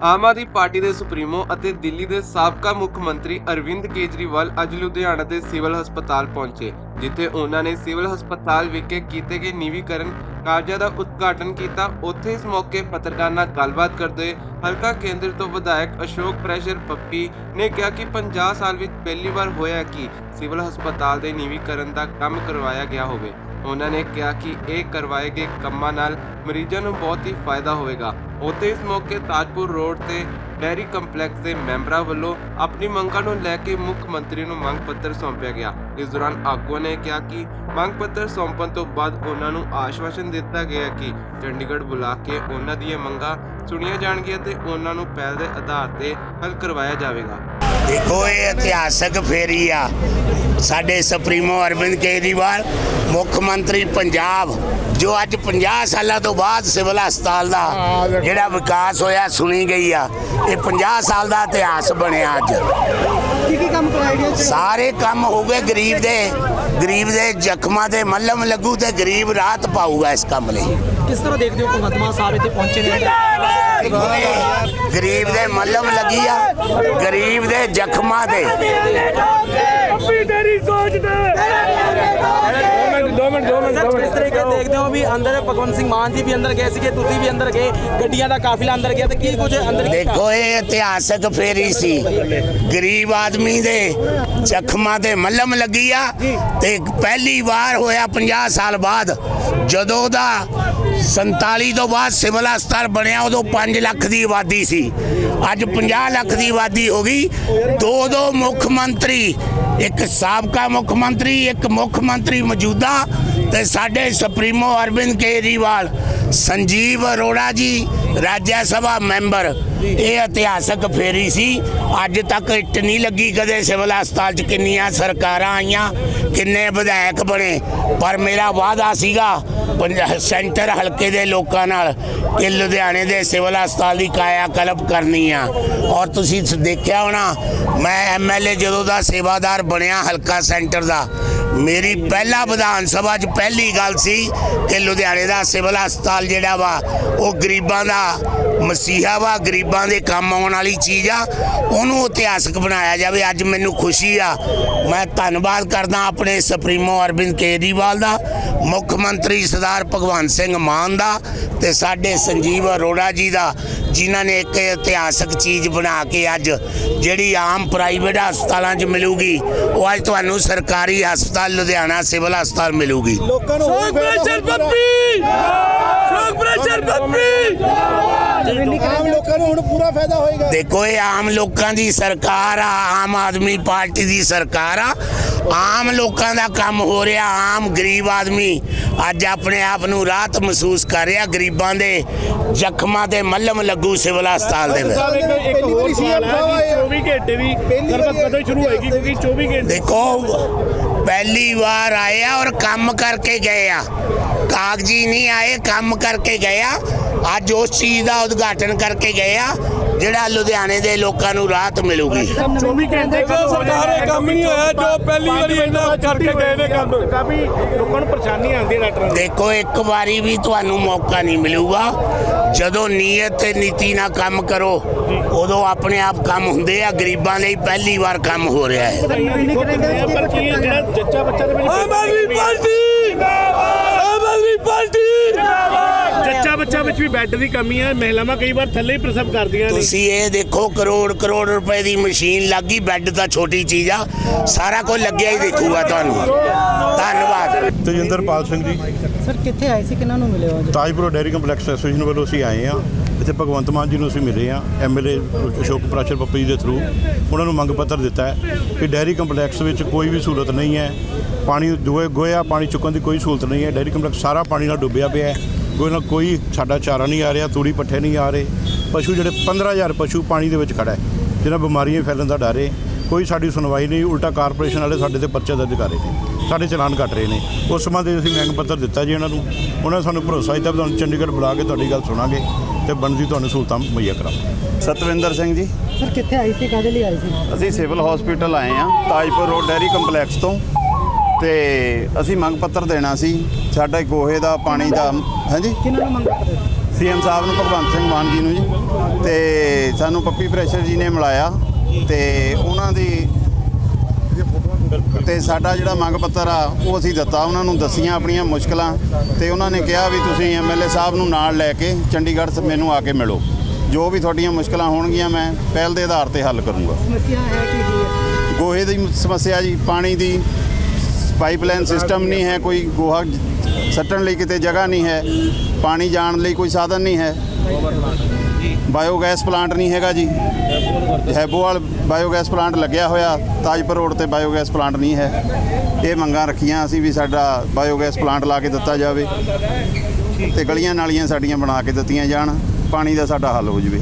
Aam Aadmi party ਦੇ supremo ਅਤੇ ਦਿੱਲੀ ਦੇ ਸਾਬਕਾ ਮੁੱਖ ਮੰਤਰੀ ਅਰਵਿੰਦ ਕੇਜਰੀਵਾਲ ਅੱਜ ਲੁਧਿਆਣਾ ਦੇ ਸਿਵਲ ਹਸਪਤਾਲ ਪਹੁੰਚੇ, ਜਿੱਥੇ ਉਹਨਾਂ ਨੇ ਸਿਵਲ ਹਸਪਤਾਲ ਵਿਖੇ ਕੀਤੇ ਗਏ ਨਵੀਕਰਨ ਕਾਰਜਾਂ ਦਾ ਉਦਘਾਟਨ ਕੀਤਾ। ਉੱਥੇ ਇਸ ਮੌਕੇ ਪੱਤਰਕਾਰਾਂ ਨਾਲ ਗੱਲਬਾਤ ਕਰਦੇ ਹੋਏ ਹਲਕਾ ਕੇਂਦਰ ਤੋਂ ਵਿਧਾਇਕ ਅਸ਼ੋਕ ਪ੍ਰੈਸ਼ਰ ਪੱਪੀ ਨੇ ਕਿਹਾ ਕਿ 50 ਸਾਲ ਵਿੱਚ ਪਹਿਲੀ ਵਾਰ ਹੋਇਆ ਕਿ ਸਿਵਲ ਹਸਪਤਾਲ ਦੇ ਨਵੀਕਰਨ ਦਾ ਕੰਮ ਕਰਵਾਇਆ ਗਿਆ ਹੋਵੇ। ਉਹਨਾਂ ਨੇ ਕਿਹਾ ਕਿ ਇਹ ਕਰਵਾਏ ਗਏ ਕੰਮਾਂ ਨਾਲ ਮਰੀਜ਼ਾਂ ਨੂੰ ਬਹੁਤ ਹੀ ਫਾਇਦਾ ਹੋਵੇਗਾ। ਉੱਥੇ ਇਸ ਮੌਕੇ ਤਾਜਪੁਰ ਰੋਡ ਤੇ ਡੈਰੀ ਕੰਪਲੈਕਸ ਦੇ ਮੈਂਬਰਾਂ ਵੱਲੋਂ ਆਪਣੀ ਮੰਗਾਂ ਨੂੰ ਲੈ ਕੇ ਮੁੱਖ ਮੰਤਰੀ ਨੂੰ ਮੰਗ ਪੱਤਰ ਸੌਂਪਿਆ ਗਿਆ। ਇਸ ਦੌਰਾਨ ਆਗੂਆਂ ਨੇ ਕਿਹਾ ਕਿ ਮੰਗ ਪੱਤਰ ਸੌਂਪਣ ਤੋਂ ਬਾਅਦ ਉਹਨਾਂ ਨੂੰ ਆਸ਼ਵਾਸਨ ਦਿੱਤਾ ਗਿਆ ਕਿ ਚੰਡੀਗੜ੍ਹ ਬੁਲਾ ਕੇ ਉਹਨਾਂ ਦੀਆਂ ਮੰਗਾਂ ਸੁਣੀਆਂ ਜਾਣਗੀਆਂ ਤੇ ਉਹਨਾਂ ਨੂੰ ਪਹਿਲ ਦੇ ਆਧਾਰ ਤੇ ਹੱਲ ਕਰਵਾਇਆ ਜਾਵੇਗਾ। ਦੇਖੋ, ਇਹ ਇਤਿਹਾਸਕ ਫੇਰੀ ਆ। ਸਾਡੇ ਸੁਪਰੀਮੋ ਅਰਵਿੰਦ ਕੇਜਰੀਵਾਲ ਮੁੱਖ ਮੰਤਰੀ ਪੰਜਾਬ ਜੋ ਅੱਜ 50 ਸਾਲਾਂ ਤੋਂ ਬਾਅਦ ਸਿਵਲ ਹਸਪਤਾਲ ਦਾ ਜਿਹੜਾ ਵਿਕਾਸ ਹੋਇਆ ਸੁਣੀ ਗਈ ਆ। ਇਹ 50 ਸਾਲ ਦਾ ਇਤਿਹਾਸ ਬਣਿਆ ਅੱਜ। ਕੀ ਕੀ ਕੰਮ ਕਰਾਏ ਗਏ ਸਾਰੇ ਕੰਮ ਹੋ ਗਏ ਗਰੀਬ ਦੇ ਗਰੀਬ ਦੇ ਜ਼ਖਮਾਂ ਤੇ ਮੱਲਮ ਲੱਗੂ ਤੇ ਗਰੀਬ ਰਾਹਤ ਪਾਊਗਾ ਇਸ ਕੰਮ ਲਈ। ਕਿਸ ਤਰ੍ਹਾਂ ਦੇਖਦੇ ਹੋ ਭਗਵੰਤ ਮਾਨ ਸਾਹਿਬ ਇੱਥੇ ਪਹੁੰਚੇ ਨੇ? ਗਰੀਬ ਦੇ ਮੱਲਮ ਲੱਗੀ ਆ ਗਰੀਬ ਦੇ ਜ਼ਖਮਾਂ ਤੇ। ਅੱਪੀ ਤੇਰੀ ਸੋਚ ਤੇ 2 ਮਿੰਟ 2 ਮਿੰਟ 2 ਸਰ ਮਿੰਟ ਕਿਸ ਤਰੀਕੇ ਦੇਖਦੇ ਹੋ ਵੀ ਅੰਦਰ ਭਗਵੰਤ ਸਿੰਘ ਮਾਨ ਜੀ ਵੀ ਅੰਦਰ ਗਏ ਸੀਗੇ ਤੁਸੀਂ ਵੀ ਅੰਦਰ ਗਏ ਗੱਡੀਆਂ ਦਾ ਕਾਫਿਲਾ ਅੰਦਰ ਗਿਆ ਤੇ ਕੀ ਕੁਝ ਅੰਦਰ? ਦੇਖੋ ਇਹ ਇਤਿਹਾਸਕ ਫੇਰੀ ਸੀ। ਗਰੀਬ ਆਦਮੀ ਦੇ ਜ਼ਖਮਾਂ ਤੇ ਮੱਲਮ ਲੱਗੀ ਆ ਤੇ ਪਹਿਲੀ ਵਾਰ ਹੋਇਆ 50 ਸਾਲ ਬਾਅਦ ਜਦੋਂ ਦਾ 47 ਤੋਂ ਬਾਅਦ ਸਿਵਲ ਹਸਪਤਾਲ ਬਣਿਆ, ਉਦੋਂ 5 ਲੱਖ ਦੀ ਆਬਾਦੀ ਸੀ। ਅੱਜ 50 ਲੱਖ ਦੀ ਆਬਾਦੀ ਹੋ ਗਈ। ਦੋ ਦੋ ਮੁੱਖ ਮੰਤਰੀ, ਇੱਕ ਸਾਬਕਾ ਮੁੱਖ ਮੰਤਰੀ, ਇੱਕ ਮੁੱਖ ਮੰਤਰੀ ਮੌਜੂਦਾ ਤੇ ਸਾਡੇ ਸੁਪਰੀਮੋ ਅਰਵਿੰਦ ਕੇਜਰੀਵਾਲ, ਸੰਜੀਵ ਅਰੋੜਾ ਜੀ, ਰਾਜ ਸਭਾ ਮੈਂਬਰ। ਇਹ ਇਤਿਹਾਸਕ ਫੇਰੀ ਸੀ। ਅੱਜ ਤੱਕ ਇੱਟ ਨਹੀਂ ਲੱਗੀ ਕਦੇ ਸਿਵਲ ਹਸਪਤਾਲ 'ਚ ਕਿੰਨੀਆਂ ਸਰਕਾਰਾਂ ਆਈਆਂ, ਕਿੰਨੇ ਵਿਧਾਇਕ ਬਣੇ। ਪਰ ਮੇਰਾ ਵਾਅਦਾ ਸੀਗਾ ਸੈਂਟਰ ਹਲਕੇ ਦੇ ਲੋਕਾਂ ਨਾਲ ਕਿ ਲੁਧਿਆਣੇ ਦੇ ਸਿਵਲ ਹਸਪਤਾਲ ਦੀ ਕਾਇਆ ਕਲਪ ਕਰਨੀ ਆ। ਔਰ ਤੁਸੀਂ ਦੇਖਿਆ ਹੋਣਾ, ਮੈਂ ਐਮਐਲਏ ਜਦੋਂ ਦਾ ਸੇਵਾਦਾਰ ਬਣਿਆ ਹਲਕਾ ਸੈਂਟਰ ਦਾ, ਮੇਰੀ ਪਹਿਲਾ ਵਿਧਾਨ ਸਭਾ 'ਚ ਪਹਿਲੀ ਗੱਲ ਸੀ ਕਿ ਲੁਧਿਆਣੇ ਦਾ ਸਿਵਲ ਹਸਪਤਾਲ ਜਿਹੜਾ ਵਾ, ਉਹ ਗਰੀਬਾਂ ਦਾ ਮਸੀਹਾ ਵਾ ਗਰੀਬਾਂ ਦੇ ਕੰਮ ਆਉਣ ਵਾਲੀ ਚੀਜ਼ ਆ ਉਹਨੂੰ ਇਤਿਹਾਸਕ ਬਣਾਇਆ ਜਾਵੇ। ਅੱਜ ਮੈਨੂੰ ਖੁਸ਼ੀ ਆ। ਮੈਂ ਧੰਨਵਾਦ ਕਰਦਾ ਆਪਣੇ ਸੁਪਰੀਮੋ ਅਰਵਿੰਦ ਕੇਜਰੀਵਾਲ ਦਾ ਮੁੱਖ ਮੰਤਰੀ ਸਰਦਾਰ ਭਗਵੰਤ ਸਿੰਘ ਮਾਨ ਦਾ ਤੇ ਸਾਡੇ ਸੰਜੀਵ ਅਰੋੜਾ ਜੀ ਦਾ ਜਿਨ੍ਹਾਂ ਨੇ ਇੱਕ ਇਤਿਹਾਸਕ ਚੀਜ਼ ਬਣਾ ਕੇ ਅੱਜ ਜਿਹੜੀ ਆਮ ਪ੍ਰਾਈਵੇਟ ਹਸਪਤਾਲਾਂ 'ਚ ਮਿਲੂਗੀ ਉਹ ਅੱਜ ਤੁਹਾਨੂੰ ਸਰਕਾਰੀ ਹਸਪਤਾਲ ਲੁਧਿਆਣਾ ਸਿਵਲ ਹਸਪਤਾਲ ਮਿਲੂਗੀ। ਲੋਕਾਂ ਨੂੰ ਸ਼ੌਕ ਪ੍ਰੈਸ਼ਰ ਸ਼ੌਕ ਪ੍ਰੈਸ਼ਰ ਪੱਪੀ ਆਮ ਲੋਕਾਂ ਨੂੰ ਹੁਣ ਪੂਰਾ ਫਾਇਦਾ ਹੋਏਗਾ। ਦੇਖੋ ਇਹ ਆਮ ਲੋਕਾਂ ਦੀ ਸਰਕਾਰ ਆ ਆਮ ਆਦਮੀ ਪਾਰਟੀ ਦੀ ਸਰਕਾਰ ਆ। ਆਮ ਲੋਕਾਂ ਦਾ ਕੰਮ ਹੋ ਰਿਹਾ ਆਮ ਗਰੀਬ ਆਦਮੀ ਅੱਜ ਆਪਣੇ ਆਪ ਨੂੰ ਰਾਹਤ ਮਹਿਸੂਸ ਕਰ ਰਿਹਾ ਗਰੀਬਾਂ ਦੇ ਜ਼ਖਮਾਂ ਤੇ ਮੱਲਮ ਲੱਗੂ ਸਿਵਲ ਹਸਪਤਾਲ ਦੇ ਵਿੱਚ। ਇੱਕ ਇੱਕ ਹੋਰ ਸਵਾਲ ਹੈ ਕਿ 24 ਘੰਟੇ ਦੀ ਸਰਵਿਸ ਕਦੋਂ ਸ਼ੁਰੂ ਹੋਏਗੀ? ਕਿਉਂਕਿ 24 ਘੰਟੇ ਦੇਖੋ ਪਹਿਲੀ ਵਾਰ ਆਏ ਆ ਔਰ ਕੰਮ ਕਰਕੇ ਗਏ ਆ। ਕਾਗਜ਼ੀ ਨਹੀਂ ਆਏ ਕੰਮ ਕਰਕੇ ਗਏ ਆ। ਅੱਜ ਉਸ ਚੀਜ਼ ਦਾ ਉਦਘਾਟਨ ਕਰਕੇ ਗਏ ਆ ਜਿਹੜਾ ਲੁਧਿਆਣੇ ਦੇ ਲੋਕਾਂ ਨੂੰ ਰਾਹਤ ਮਿਲੂਗੀ। 24 ਘੰਟੇ ਕਦੋਂ ਸਰਕਾਰ ਇਹ ਕੰਮ ਨਹੀਂ ਹੋਇਆ ਜੋ ਪਹਿਲੀ ਵਾਰੀ ਇੰਨਾ ਕਰਕੇ ਗਏ ਨੇ ਕੰਮ। ਕਾਫੀ ਲੋਕਾਂ ਨੂੰ ਪਰੇਸ਼ਾਨੀ ਆਉਂਦੀ ਹੈ ਡਾਕਟਰਾਂ ਦੀ। ਦੇਖੋ ਇੱਕ ਵਾਰੀ ਵੀ ਤੁਹਾਨੂੰ ਮੌਕਾ ਨਹੀਂ ਮਿਲੂਗਾ। ਜਦੋਂ ਨੀਅਤ ਤੇ ਨੀਤੀ ਨਾਲ ਕੰਮ ਕਰੋ ਉਦੋਂ ਆਪਣੇ ਆਪ ਕੰਮ ਹੁੰਦੇ ਆ। ਗਰੀਬਾਂ ਲਈ ਪਹਿਲੀ ਵਾਰ ਕੰਮ ਹੋ ਰਿਹਾ ਹੈ। ਪਰ ਕੀ ਜਿਹੜਾ ਜੱਚਾ ਬੱਚਾ ਦੇ ਵਿੱਚ ਆਮ ਆਦਮੀ ਪਾਰਟੀ! ਆਦਮੀ ਪਾਰਟੀ! ਜੱਚਾ ਬੱਚਾ ਵਿੱਚ ਵੀ ਬੈੱਡ ਦੀ ਕਮੀ ਹੈ ਮਹਿਲਾਵਾਂ ਕਈ ਵਾਰ ਥੱਲੇ ਹੀ ਪ੍ਰਸਵ ਕਰਦੀਆਂ ਨੇ। ਤੁਸੀਂ ਇਹ ਦੇਖੋ ਕਰੋੜ ਕਰੋੜ ਰੁਪਏ ਦੀ ਮਸ਼ੀਨ ਲੱਗੀ ਬੈੱਡ ਤਾਂ ਛੋਟੀ ਚੀਜ਼ ਆ। ਸਾਰਾ ਕੁਝ ਲੱਗਿਆ ਹੀ ਦੇਖੂਗਾ ਤੁਹਾਨੂੰ। ਧੰਨਵਾਦ। ਤੇਜਿੰਦਰਪਾਲ ਸਿੰਘ ਜੀ। ਸਰ ਕਿੱਥੇ ਆਏ ਸੀ? ਕਿਹਨਾਂ ਨੂੰ ਮਿਲੇ ਹੋ ਅੱਜ? ਤਾਜਪੁਰ ਡੈਰੀ ਕੰਪਲੈਕਸ ਐਸੋਸੀਏਸ਼ਨ ਵੱਲੋਂ ਅਸੀਂ ਆਏ ਆ ਇੱਥੇ ਭਗਵੰਤ ਮਾਨ ਜੀ ਨੂੰ ਅਸੀਂ ਮਿਲੇ ਆ ਐਮਐਲਏ ਅਸ਼ੋਕ ਪ੍ਰਾਚਰ ਪੱਪੀ ਜੀ ਦੇ ਥਰੂ ਉਹਨਾਂ ਨੂੰ ਮੰਗ ਪੱਤਰ ਦਿੱਤਾ ਹੈ ਕਿ ਡੈਰੀ ਕੰਪਲੈਕਸ ਵਿੱਚ ਕੋਈ ਵੀ ਸਹੂਲਤ ਨਹੀਂ ਹੈ। ਪਾਣੀ ਗੋਏ ਗੋਇਆ ਪਾਣੀ ਚੁੱਕਣ ਦੀ ਕੋਈ ਸਹੂਲਤ ਨਹੀਂ ਹੈ। ਡੈਰੀ ਕੰਪਲੈਕਸ ਸਾਰਾ ਪਾਣੀ ਨਾਲ ਡੁੱਬਿਆ ਪਿਆ ਹੈ। ਕੋਈ ਨਾਲ ਕੋਈ ਸਾਡਾ ਚਾਰਾ ਨਹੀਂ ਆ ਰਿਹਾ ਤੂੜੀ ਪੱਠੇ ਨਹੀਂ ਆ ਰਹੇ। ਪਸ਼ੂ ਜਿਹੜੇ 15000 ਪਸ਼ੂ ਪਾਣੀ ਦੇ ਵਿੱਚ ਖੜਾ ਹੈ ਜਿਹਨਾਂ ਬਿਮਾਰੀਆਂ ਫੈਲਣ ਦਾ ਡਰ ਹੈ। ਕੋਈ ਸਾਡੀ ਸੁਣਵਾਈ ਨਹੀਂ ਉਲਟਾ ਕਾਰਪੋਰੇਸ਼ਨ ਵਾਲੇ ਸਾਡੇ ਤੇ ਪਰਚੇ ਦਰਜ ਕਰ ਰਹੇ ਨੇ। ਸਾਡੇ ਚਲਾਨ ਕੱਟ ਰਹੇ ਨੇ। ਉਸ ਸੰਬੰਧੀ ਅਸੀਂ ਮੰਗ ਪੱਤਰ ਦਿੱਤਾ ਜੀ ਉਹਨਾਂ ਨੂੰ। ਉਹਨਾਂ ਨੇ ਸਾਨੂੰ ਭਰੋਸਾ ਦਿੱਤਾ ਵੀ ਤੁਹਾਨੂੰ ਚੰਡੀਗੜ੍ਹ ਬੁਲਾ ਕੇ ਤੁਹਾਡੀ ਗੱਲ ਸੁਣਾਂਗੇ ਤੇ ਬਣਦੀ ਤੁਹਾਨੂੰ ਸਹੂਲਤਾਂ ਮੁਹੱਈਆ ਕਰਾਂਗੇ। ਸਤਵਿੰਦਰ ਸਿੰਘ ਜੀ। ਸਰ ਕਿੱਥੇ ਆਏ ਸੀ? ਕਾਹਦੇ ਲਈ ਆਏ ਸੀ? ਅਸੀਂ ਸਿਵਲ ਹਸਪੀਟਲ ਆਏ ਆ ਤਾਜਪੁਰ ਰੋਡ ਡੈਰੀ ਕੰਪਲੈਕਸ ਤੋਂ। ਤੇ ਅਸੀਂ ਮੰਗ ਪੱਤਰ ਦੇਣਾ ਸੀ ਸਾਡਾ ਗੋਹੇ ਦਾ ਪਾਣੀ ਦਾ ਹਾਂਜੀ? ਕਿਹਨਾਂ ਨੂੰ ਮੰਗ ਪੱਤਰ? ਸੀਐਮ ਸਾਹਿਬ ਨੂੰ ਭਗਵੰਤ ਸਿੰਘ ਮਾਨ ਜੀ ਨੂੰ ਜੀ। ਤੇ ਸਾਨੂੰ ਪੱਪੀ ਪ੍ਰੈਸ਼ਰ ਜੀ ਨੇ ਮਿਲਾਇਆ। ਤੇ ਉਹਨਾਂ ਦੀ ਤੇ ਸਾਡਾ ਜਿਹੜਾ ਮੰਗ ਪੱਤਰ ਆ ਉਹ ਅਸੀਂ ਦਿੱਤਾ ਉਹਨਾਂ ਨੂੰ ਦੱਸੀਆਂ ਆਪਣੀਆਂ ਮੁਸ਼ਕਲਾਂ ਤੇ ਉਹਨਾਂ ਨੇ ਕਿਹਾ ਵੀ ਤੁਸੀਂ ਐਮਐਲਏ ਸਾਹਿਬ ਨੂੰ ਨਾਲ ਲੈ ਕੇ ਚੰਡੀਗੜ੍ਹ ਸ- ਮੈਨੂੰ ਆ ਕੇ ਮਿਲੋ। ਜੋ ਵੀ ਤੁਹਾਡੀਆਂ ਮੁਸ਼ਕਲਾਂ ਹੋਣਗੀਆਂ ਮੈਂ ਪਹਿਲ ਦੇ ਆਧਾਰ ਤੇ ਹੱਲ ਕਰੂੰਗਾ। ਸਮੱਸਿਆ ਹੈ ਕੀ ਕੀ ਹੈ ਗੋਹੇ ਦੀ ਸਮੱਸਿਆ ਜੀ ਪਾਣੀ ਦੀ ਪਾਈਪਲਾਈਨ ਸਿਸਟਮ ਨਹੀਂ ਹੈ ਕੋਈ ਗੋਹਾ ਸੱਟਣ ਲਈ ਕਿਤੇ ਜਗ੍ਹਾ ਨਹੀਂ ਹੈ ਪਾਣੀ ਜਾਣ ਲਈ ਕੋਈ ਸਾਧਨ ਨਹੀਂ ਹੈ। ਬਾਇਓਗੈਸ ਪਲਾਂਟ ਨਹੀਂ ਹੈਗਾ ਜੀ। ਹੈਬੋਵਾਲ ਬਾਇਓਗੈਸ ਪਲਾਂਟ ਲੱਗਿਆ ਹੋਇਆ, ਤਾਜਪੁਰ ਰੋਡ ਤੇ ਬਾਇਓਗੈਸ ਪਲਾਂਟ ਨਹੀਂ ਹੈ। ਇਹ ਮੰਗਾਂ ਰੱਖੀਆਂ ਅਸੀਂ ਵੀ ਸਾਡਾ ਬਾਇਓਗੈਸ ਪਲਾਂਟ ਲਾ ਕੇ ਦਿੱਤਾ ਜਾਵੇ ਤੇ ਗਲੀਆਂ ਨਾਲੀਆਂ ਸਾਡੀਆਂ ਬਣਾ ਕੇ ਦਿੱਤੀਆਂ ਜਾਣ, ਪਾਣੀ ਦਾ ਸਾਡਾ ਹੱਲ ਹੋ ਜਵੇ।